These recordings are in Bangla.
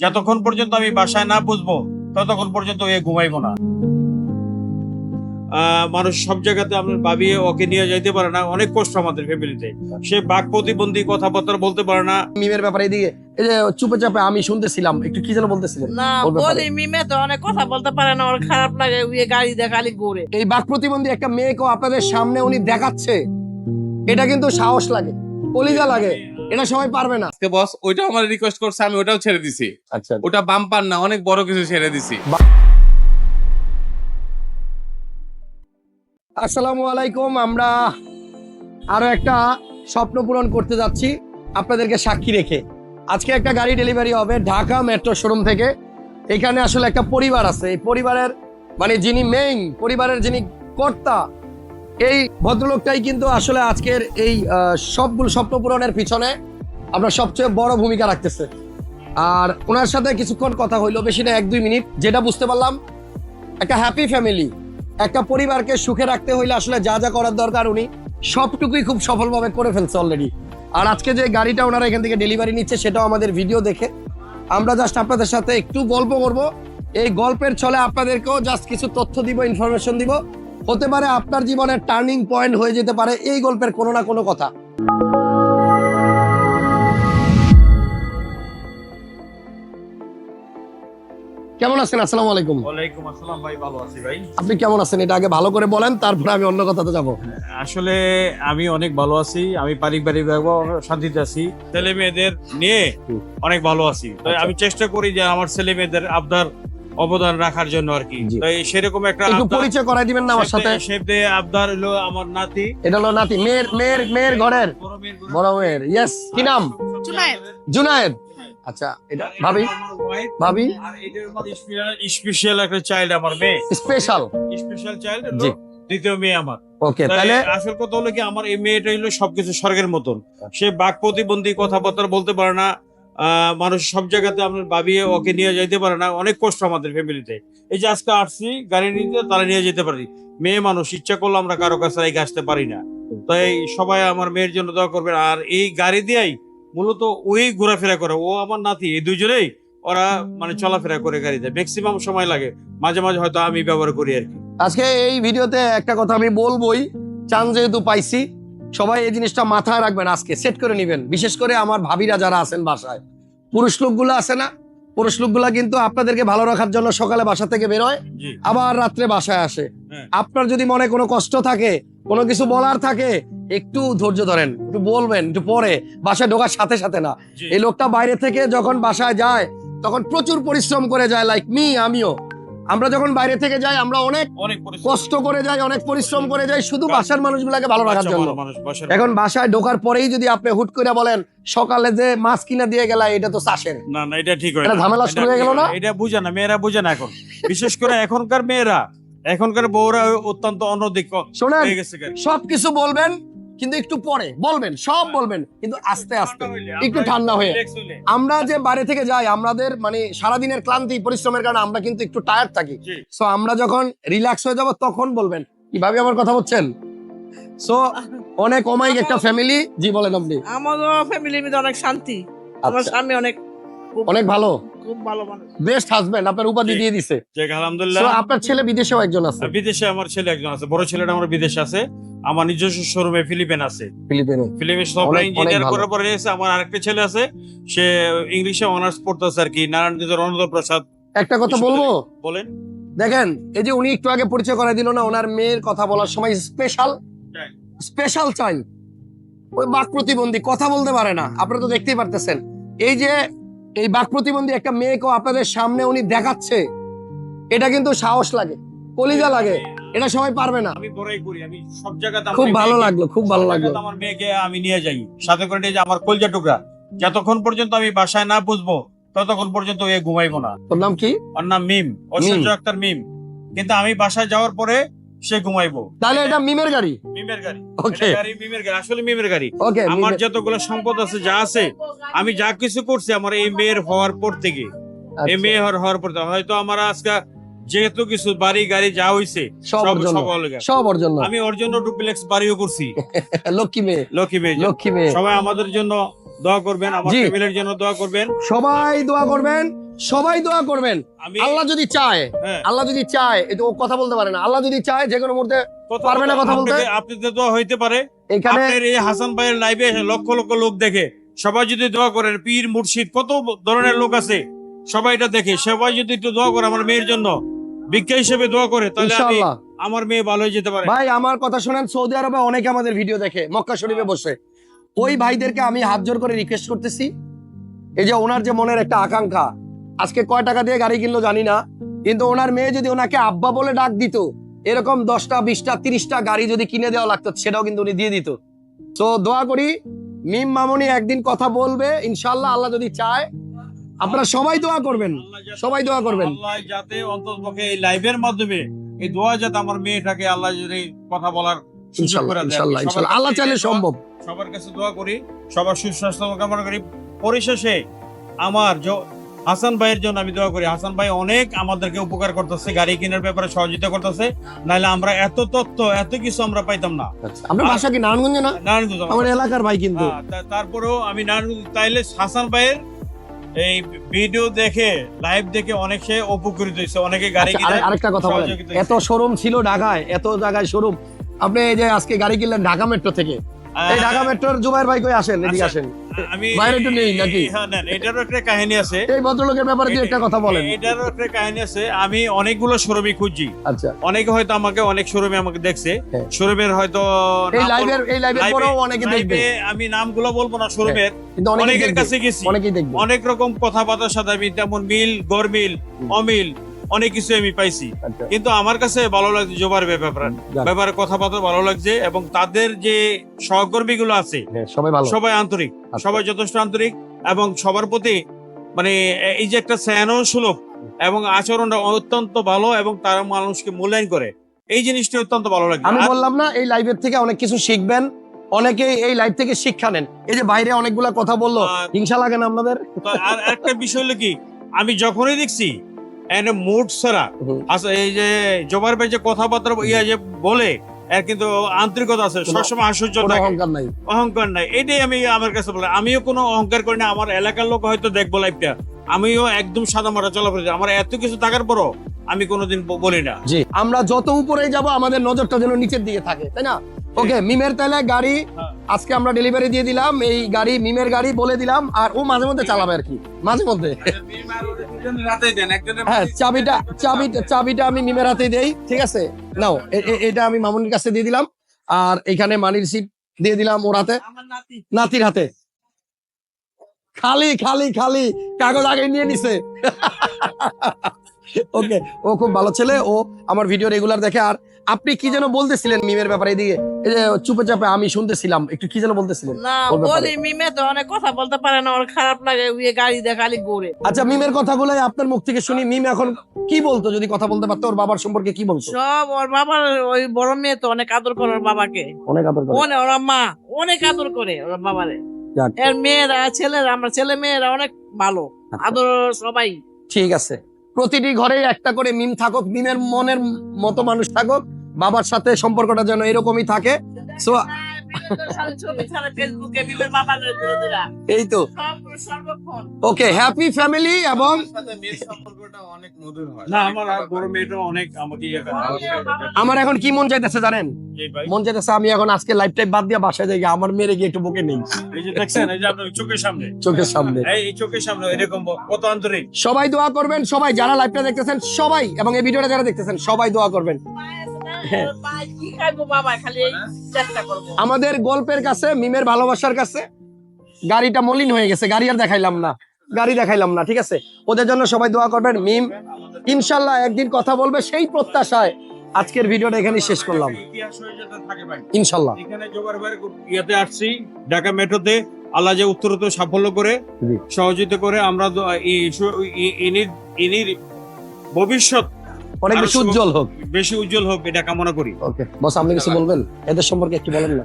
যতক্ষণ পর্যন্ত আমি বাসায় না বুঝব ততক্ষণ পর্যন্ত এ ঘুমাইবো না। আহ, মানুষ সব জায়গাতে আপনার ভাবিয়ে ওকে নিয়ে যাইতে পারে না। অনেক কষ্ট আমাদের ফ্যামিলিতে। সে বাক প্রতিবন্ধী কথাবার্তা বলতে পারে না। মিমের ব্যাপারে এদিকে এই যে চুপে চাপে আমি শুনতেছিলাম একটু কি যেন বলতেছিলেন না বলি মিমে তো অনেক কথা বলতে পারে না ওর খারাপ লাগে উয়ে গাড়ি দিয়ে খালি ঘুরে। এই বাক প্রতিবন্ধী একটা মেয়েকেও আপনাদের সামনে উনি দেখাচ্ছে। এটা কিন্তু সাহস লাগে কলিজা লাগে। এটা সবাই পারবে না। আজকে বস ওইটাও আমার রিকোয়েস্ট করছে আমি ওটাও ছেড়ে দিছি। আচ্ছা। ওটা বাম্পার না অনেক বড় কিছু ছেড়ে দিছি। আসসালামু আলাইকুম আমরা আরও একটা স্বপ্ন পূরণ করতে যাচ্ছি আপনাদেরকে সাক্ষী রেখে। আজকে একটা গাড়ি ডেলিভারি হবে ঢাকা মেট্রো শোরুম থেকে। এখানে আসলে একটা পরিবার আছে। এই পরিবারের মানে যিনি মেইন পরিবারের যিনি কর্তা এই ভদ্রলোকটাই কিন্তু আসলে আজকের এই সবগুলো স্বপ্ন পূরণের পিছনে আপনার সবচেয়ে বড় ভূমিকা রাখতেছে। আর ওনার সাথে কিছুক্ষণ কথা হইল, বেশি না এক দুই মিনিট, যেটা বুঝতে পারলাম, একটা হ্যাপি ফ্যামিলি একটা পরিবারকে সুখে রাখতে হইলে আসলে যা যা করার দরকার উনি, সবটুকুই খুব সফলভাবে করে ফেলছে অলরেডি আর আজকে যে গাড়িটা ওনারা এখান থেকে ডেলিভারি নিচ্ছে, সেটাও আমাদের ভিডিও দেখে। আমরা জাস্ট আপনাদের সাথে একটু গল্প করব। এই গল্পের ছলে আপনাদেরকেও জাস্ট কিছু তথ্য দিব ইনফরমেশন দিব। হতে পারে আপনার জীবনের টার্নিং পয়েন্ট হয়ে যেতে পারে এই গল্পের কোনো না কোনো কথা। কেমন আছেন? আসসালামু আলাইকুম। ওয়ালাইকুম আসসালাম ভাই ভালো আছি ভাই। আপনি কেমন আছেন? এটা আগে ভালো করে বলেন তারপরে আমি অন্য কথাতে যাব। আসলে আমি অনেক ভালো আছি আমি পারিবারিক শান্তিতে আছি। ছেলে মেয়েদের নিয়ে অনেক ভালো আছি। আচ্ছা। আমি চেষ্টা করি যে আমার ছেলে মেয়েদের আবদার অবদান রাখার জন্য আর কি। জি। তো এই সেরকম একটা একটু পরিচয় করাই দিবেন না আমার সাথে। শেফদে আবদার হলো আমার নাতি। এটা হলো নাতি। মেয়ের মেয়ের মেয়ের ঘরের। বড় মেয়ের ইয়েস কি নাম? জুনায়েদ। জুনায়েদ। আচ্ছা এটা ভাবি। ভাবি। আর এটার মধ্যে স্পেশাল একটা চাইল্ড আমার মেয়ে। স্পেশাল স্পেশাল চাইল্ড জি। দ্বিতীয় মেয়ে আমার। ওকে তাহলে আসল কথা হলো কি আমার এই মেয়েটা হলো সবকিছু স্বর্গের মতন। সে বাক প্রতিবন্ধী কথাবার্তা বলতে পারে না। মানুষ সব জায়গাতে আপনার ভাবিয়ে ওকে নিয়ে যাইতে পারে না। অনেক কষ্ট আমাদের ফ্যামিলিতে। এই যে আজকে আসছি, গাড়ি নিতে তারা নিয়ে যেতে পারি। মেয়ে মানুষ, ইচ্ছা করলে আমরা কারও কাছে রেখে আসতে পারি না। তাই সবাই আমার মেয়ের জন্য দোয়া করবেন। আর এই গাড়ি দিয়েই মূলত ওই ঘোরাফেরা করে। ও আমার নাতি, এই দুজনেই ওরা মানে চলাফেরা করে গাড়িতে। ম্যাক্সিমাম সময় লাগে। মাঝে মাঝে হয়তো আমি ব্যবহার করি আর কি। আজকে এই ভিডিওতে একটা কথা আমি বলবোই। চান যেহেতু পাইছি সবাই এই জিনিসটা মাথায় রাখবেন আজকে সেট করে নেবেন। বিশেষ করে আমার ভাবিরা যারা আছেন বাসায়। পুরুষ লোকগুলো আছে না? পুরুষ লোকগুলা কিন্তু আপনাদেরকে ভালো রাখার জন্য সকালে বাসা থেকে বেরোয় আবার রাত্রে বাসায় আসে। হ্যাঁ। আপনার যদি মনে কোনো কষ্ট থাকে কোনো কিছু বলার থাকে একটু ধৈর্য ধরেন একটু বলবেন একটু পরে। বাসায় ঢোকার সাথে সাথে না। এই লোকটা বাইরে থেকে যখন বাসায় যায় তখন প্রচুর পরিশ্রম করে যায় লাইক মি আমিও। আমরা যখন বাইরে থেকে যাই আমরা অনেক কষ্ট করে যাই অনেক পরিশ্রম করে যাই শুধু বাসার মানুষগুলোকে ভালো রাখার জন্য। এখন বাসায় ঢোকার পরেই যদি আপনি হুট করে বলেন সকালে যে মাছ কিনা দিয়ে গেলা এটা তো চাষের। না না এটা ঠিক এটা ঝামেলা শুরু হয়ে গেল না? এটা বুঝে না মেয়েরা বুঝে না এখন। বিশেষ করে এখনকার মেয়েরা এখনকার বউরা অত্যন্ত অন্যদিক শোনেন সবকিছু বলবেন কিন্তু একটু পরে বলবেন সব বলবেন কিন্তু আস্তে আস্তে একটু ঠান্ডা হয়ে। আমরা যে বাইরে থেকে যাই আমাদের মানে সারাদিনের ক্লান্তি পরিশ্রমের কারণে আমরা কিন্তু একটু টায়ার্ড থাকি। সো আমরা যখন রিল্যাক্স হয়ে যাব তখন বলবেন কীভাবে আমার কথা বলছেন? সো অনেক অমায়িক একটা ফ্যামিলি জি বলেন আপনি। আমারও ফ্যামিলির মধ্যে অনেক শান্তি। আমার আচ্ছা, স্বামী অনেক অনেক ভালো। খুব ভালো মানুষ। বেস্ট হাজবেন্ড আপনার উপাধি দিয়ে দিছে। যাক, আলহামদুলিল্লাহ। আপনার ছেলে বিদেশেও একজন আছে? বিদেশে আমার ছেলে একজন আছে বড় ছেলেটা আমার বিদেশে আছে আমার নিজস্ব শোরুমে ফিলিপিন আছে। ফিলিপিনে ফিলিপিন সফটওয়্যার ইঞ্জিনিয়ার করার পরে এসে আমার আরেকটা ছেলে আছে সে ইংলিশে অনার্স পড়তেছে আর কি নারায়ণগঞ্জ অনন্ত প্রসাদ। একটা কথা বলব? বলেন। দেখেন এই যে উনি একটু আগে পরিচয় করে দিল না ওনার মেয়ের কথা বলার সময় স্পেশাল স্পেশাল চাইল্ড ওই বাক প্রতিবন্ধী কথা বলতে পারে না। আপনারা তো দেখতেই পারতেছেন। এই যে এই বাক প্রতিবন্ধী একটা মেয়েকেও আপনাদের সামনে উনি দেখাচ্ছে। এটা কিন্তু সাহস লাগে কলিজা লাগে এটা সবাই পারবে না। আমি বড়াই করি আমি সব জায়গাতে খুব ভালো লাগল খুব ভালো লাগল। আমার মেয়েকে আমি নিয়ে যাই। সাথে করে নিয়ে যাই আমার কলজা টুকরা। যতক্ষণ পর্যন্ত আমি বাসায় না বুঝব ততক্ষণ পর্যন্ত এ ঘুমাইবো না। তোর নাম কি? ওর নাম মিম ঐশ্বর্য আক্তার মিম। কিন্তু আমি বাসায় যাওয়ার পরে সে ঘুমাইবো। তাহলে এটা মিমের গাড়ি? মিমের গাড়ি। ওকে গাড়ি মিমের গাড়ি আসলে মিমের গাড়ি। ওকে আমার যতগুলো সম্পদ আছে যা আছে আমি যা কিছু করছি আমার এই মেয়ের হওয়ার পর থেকে। আচ্ছা। এই মেয়ে হওয়ার পর থেকে। হয়তো আমার আজকে যেহেতু কিছু বাড়ি গাড়ি যা হইছে সব সব জন্য আমি ওর জন্য ডুপ্লেক্স বাড়িও করছি। লক্ষ্মী মেয়ে। লক্ষ্মী মেয়ে। লক্ষ্মী মেয়ে। সবাই আমাদের জন্য দোয়া করবেন আমার ফ্যামিলির জন্য দোয়া করবেন। সবাই দোয়া করবেন। সবাই দোয়া করবেন। আল্লাহ যদি চায় হ্যাঁ, আল্লাহ যদি চায় এটা ও কথা বলতে পারে না। আল্লাহ যদি চায় যে কোনো মুহূর্তে পারবে না কথা বলতে? আপনাকে- আপনাদের দোয়া হইতে পারে এখানে এই হাসান ভাইয়ের লাইভে লক্ষ লক্ষ লোক দেখে সবাই যদি দোয়া করেন পীর মুর্শিদ কত ধরনের লোক আছে সবাই এটা দেখে। সবাই যদি একটু দোয়া করে আমার মেয়ের জন্য ভিক্ষা হিসেবে দোয়া করে তাহলে আমি আমার মেয়ে ভালো হয়ে যেতে পারে। ভাই আমার কথা শোনেন সৌদি আরবে অনেকে আমাদের ভিডিও দেখে মক্কা শরীফে বসে। ওই ভাইদেরকে আমি হাত জোর করে রিকোয়েস্ট করতেছি। এই যে ওনার যে মনের একটা আকাঙ্ক্ষা আজকে কয় টাকা দিয়ে গাড়ি কিনলো জানি না কিন্তু ওনার মেয়ে যদি ওনাকে আব্বা বলে ডাক দিত এরকম দশটা বিশটা তিরিশটা গাড়ি যদি কিনে দেওয়া লাগতো সেটাও কিন্তু উনি দিয়ে দিত। তো দোয়া করি মিম মামনি একদিন কথা বলবে ইনশাল্লাহ আল্লাহ যদি চায় আপনারা সবাই দোয়া করবেন সবাই দোয়া করবেন। যাতে অন্ততপক্ষে এই লাইভের মাধ্যমে এই দোয়া যাতে আমার মেয়েটাকে আল্লাহ যদি কথা বলার আল্লাহ চাইলে সম্ভব। সবার কাছে দোয়া করি সবার সুস্বাস্থ্য কামনা করি। পরিশেষে আমার হাসান ভাইয়ের জন্য আমি দোয়া করি। হাসান ভাই অনেক আমাদেরকে উপকার করতেছে গাড়ি কেনার ব্যাপারে সহযোগিতা করতেছে। নাহলে আমরা এত তথ্য এত কিছু আমরা পাইতাম না। আপনার বাসা কি নারায়ণগঞ্জে না? নারায়ণগঞ্জ আমার আমার এলাকার ভাই কিন্তু। হ্যাঁ, তারপরেও আমি নারায়ণগঞ্জ তাইলে হাসান ভাইয়ের এই ভিডিও দেখে লাইভ দেখে অনেক সে উপকৃত হয়েছে অনেকে গাড়ি আচ্ছা, কিনে আরেকটা কথা বলেন। এত শোরুম ছিল ঢাকায় এত জায়গায় শোরুম। আপনি এই যে আজকে গাড়ি কিনলেন ঢাকা মেট্রো থেকে। এই ঢাকা মেট্রোর জুবাইর ভাই কই আসেন এদিকে আচ্ছা। আসেন। আমি বাইরে একটু নেই নাকি? হ্যাঁ নেন এটারও একটা কাহিনী আছে। এই ভদ্রলোকের ব্যাপারে একটা কথা বলেন। এটারও একটা কাহিনী আছে। আমি অনেকগুলো শোরুমই খুঁজছি। আচ্ছা। অনেকে হয়তো আমাকে অনেক শোরুমে আমাকে দেখছে। হ্যাঁ। শোরুমের হয়তো এই লাইভের এই লাইভের পরেও অনেকে দেখবে। আমি নামগুলো বলব না শোরুমের কিন্তু অনেকের কাছে গেছি। অনেকেই দেখবে। অনেক রকম কথাবার্তার সাথে আমি তেমন মিল গরমিল অমিল অনেক কিছু আমি পাইছি। আচ্ছা। কিন্তু আমার কাছে ভালো লাগছে জোবার ব্যাপার। ব্যাপারে কথাবার্তা ভালো লাগছে এবং তাদের যে সহকর্মী গুলো আছে হ্যাঁ, সবাই আন্তরিক আচ্ছা। সবাই যথেষ্ট আন্তরিক এবং সবার প্রতি মানে এই যে একটা স্নেহ সুলভ এবং আচরণটা অত্যন্ত ভালো এবং তারা মানুষকে মূল্যায়ন করে। এই জিনিসটি অত্যন্ত ভালো লাগে আমি বললাম না এই লাইভের থেকে অনেক কিছু শিখবেন অনেকে এই লাইভ থেকে শিক্ষা নেন। এই যে বাইরে অনেকগুলা কথা বলল হিংসা লাগে না আপনাদের? আর একটা বিষয় হলো কি আমি যখনই দেখছি এনে মুড আচ্ছা এই যে জবার ভাই যে কথাবার্তা ইয়া যে বলে এর কিন্তু আন্তরিকতা আছে। সবসময় আশ্চর্য অহংকার নাই। অহংকার নাই। এটাই আমি আমার কাছে বলে। আমিও কোনো অহংকার করি না। আমার এলাকার লোক হয়তো দেখব লাইফটা আমিও একদম সাদা মারা চলাফেরা। আমার এত কিছু থাকার পরও আমি কোনোদিন বলি না। জি। আমরা যত উপরে যাব আমাদের নজরটা যেন নিচের দিকে থাকে তাই না? ওকে মিমের তাহলে গাড়ি। আজকে আমরা ডেলিভারি দিয়ে দিলাম। এই গাড়ি মিমের গাড়ি বলে দিলাম আর ও মাঝে মধ্যে চালাবে আর কি। মাঝে মধ্যে। হ্যাঁ চাবিটা চাবিটা চাবিটা আমি মিমের হাতে দেই ঠিক আছে? নাও এটা আমি মামুনির কাছে দিয়ে দিলাম আর এখানে মানির সিট দিয়ে দিলাম ওর হাতে। নাতির হাতে। খালি খালি খালি কাগজ আগে নিয়ে নিছে। ওকে ও খুব ভালো ছেলে ও আমার ভিডিও রেগুলার দেখে। আর আপনি কি যেন বলতেছিলেন মিমের ব্যাপারে এদিকে? এই যে চুপে চাপে আমি শুনতেছিলাম একটু কি যেন বলতেছিলেন না বলি মিমে তো অনেক কথা বলতে পারে না ওর খারাপ লাগে ওই গাড়ি দিয়ে খালি ঘুরে। আচ্ছা মিমের কথাগুলো আপনার মুখ থেকে শুনি। মিম এখন কি বলতো যদি কথা বলতে পারতো ওর বাবার সম্পর্কে কি বলতো? সব ওর বাবার ওই বড় মেয়ে তো অনেক আদর করে ওর বাবাকে। অনেক আদর করে। অনেক ওর মা অনেক আদর করে ওর বাবারে। এর মেয়েরা ছেলেরা আমরা ছেলে মেয়েরা অনেক ভালো আচ্ছা। আদর সবাই। ঠিক আছে। প্রতিটি ঘরে একটা করে মিম থাকুক, মিমের মনের মতো মানুষ থাকুক, বাবার সাথে সম্পর্কটা যেন এরকমই থাকে। So- ছবি ছাড়া ফেসবুকে মিমের বাবা এই তো ওকে হ্যাপি ফ্যামিলি এবং হয় আমার ইয়ে। আমার এখন কি মন চাইতেছে জানেন? মন চাইতেছে আমি এখন আজকে লাইফ টাইপ বাদ দিয়ে বাসায় যাই আমার মেরে গিয়ে একটু বকে নেই। এই যে দেখছেন এই যে আপনার চোখের সামনে। চোখের সামনে। এই এই চোখের সামনে এরকম কত আন্তরিক। সবাই দোয়া করবেন সবাই যারা লাইভটা দেখতেছেন সবাই এবং এই ভিডিওটা যারা দেখতেছেন সবাই দোয়া করবেন। হ্যাঁ। আমাদের গল্পের কাছে মিমের ভালোবাসার কাছে গাড়িটা মলিন হয়ে গেছে গাড়ি আর দেখাইলাম না গাড়ি দেখাইলাম না ঠিক আছে? ওদের জন্য সবাই দোয়া করবেন মিম ইনশাল্লাহ একদিন কথা বলবে সেই প্রত্যাশায় আজকের ভিডিওটা এখানে শেষ করলাম। ইতিহাস যেতে থাকে ভাই। ইনশাল্লাহ। এখানে জোবার ভাইয়ের ইয়েতে আসছি ঢাকা মেট্রোতে। আল্লাহ যে উত্তরোত্তর সাফল্য করে সহযোগিতা করে আমরা ইনির ভবিষ্যৎ অনেক বেশি উজ্জ্বল হোক। বেশি উজ্জ্বল হোক এটা কামনা করি। ওকে বস আপনি কিছু বলবেন? এদের সম্পর্কে একটু বলেন না।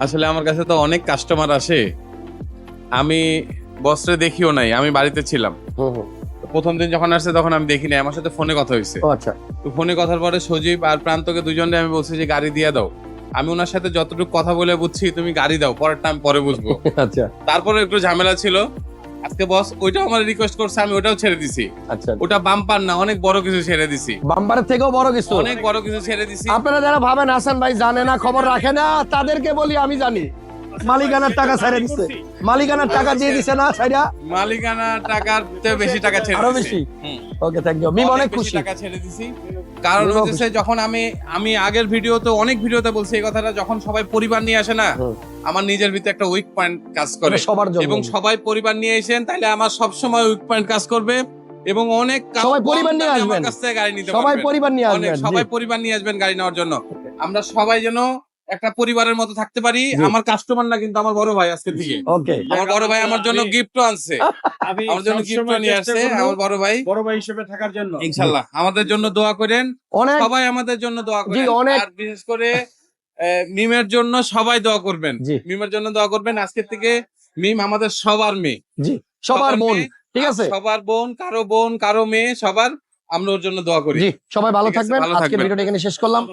আসলে আমার কাছে তো অনেক কাস্টমার আসে। আমি বস্ত্রে দেখিও নাই আমি বাড়িতে ছিলাম। প্রথম দিন যখন আসছে তখন আমি দেখি নাই আমার সাথে ফোনে কথা হয়েছে। আচ্ছা। তো ফোনে কথার পরে সজীব আর প্রান্তকে দুজনে আমি বলছি যে গাড়ি দিয়ে দাও। আমি ওনার সাথে যতটুকু কথা বলে বুঝছি তুমি গাড়ি দাও পরেরটা আমি পরে বুঝব। আচ্ছা। তারপরে একটু ঝামেলা ছিল। আজকে বস ওইটাও আমার রিকোয়েস্ট করছে আমি ওটাও ছেড়ে দিছি। আচ্ছা। ওটা বাম্পার না অনেক বড় কিছু ছেড়ে দিছি। বাম্বারের থেকেও বড় কিছু। অনেক বড় কিছু ছেড়ে দিছি। আপনারা যারা ভাবেন হাসান ভাই জানে না খবর রাখে না তাদেরকে বলি আমি জানি। মালিকানার টাকা ছেড়ে দিচ্ছে মালিকানার টাকা দিয়ে দিছে না সাইডা মালিকানা টাকার চেয়ে বেশি টাকা ছেড়ে আরও বেশি? ওকে থ্যাংক ইউ মিম অনেক খুশি। টাকা ছেড়ে দিছি। কারণ হচ্ছে যখন আমি আমি আগের ভিডিওতে অনেক ভিডিওতে বলছি এই কথাটা যখন সবাই পরিবার নিয়ে আসে না। আমার নিজের ভিতরে একটা উইক পয়েন্ট কাজ করে। সবার জন্য। এবং সবাই পরিবার নিয়ে এসেন তাহলে আমার সব সময় উইক পয়েন্ট কাজ করবে। এবং অনেক সবাই পরিবার নিয়ে আসবেন। কাছ থেকে গাড়ি নিতে সবাই পরিবার নিয়ে অনেক আসবেন সবাই পরিবার নিয়ে আসবেন গাড়ি নেওয়ার জন্য। আমরা সবাই যেন একটা পরিবারের মতো থাকতে পারি। আমার কাস্টমার না কিন্তু আমার বড় ভাই আজকে থেকে। ওকে। আমার বড় ভাই আমার জন্য গিফট আনছে। আমি আমার জন্য গিফট নিয়ে আসছে আমার বড় ভাই। বড় ভাই হিসেবে থাকার জন্য। ইনশাল্লাহ। আমাদের জন্য দোয়া করেন। সবাই আমাদের জন্য দোয়া করেন। অনেক- আর বিশেষ করে মিমের জন্য সবাই দোয়া করবেন। মিমের জন্য দোয়া করবেন। আজকে থেকে মিম আমাদের সবার মেয়ে। জি সবার বোন ঠিক আছে? সবার বোন কারও বোন কারও মেয়ে সবার আমরা ওর জন্য দোয়া করি। সবাই ভালো থাকবেন। আজকে ভিডিওটা এখানে শেষ করলাম।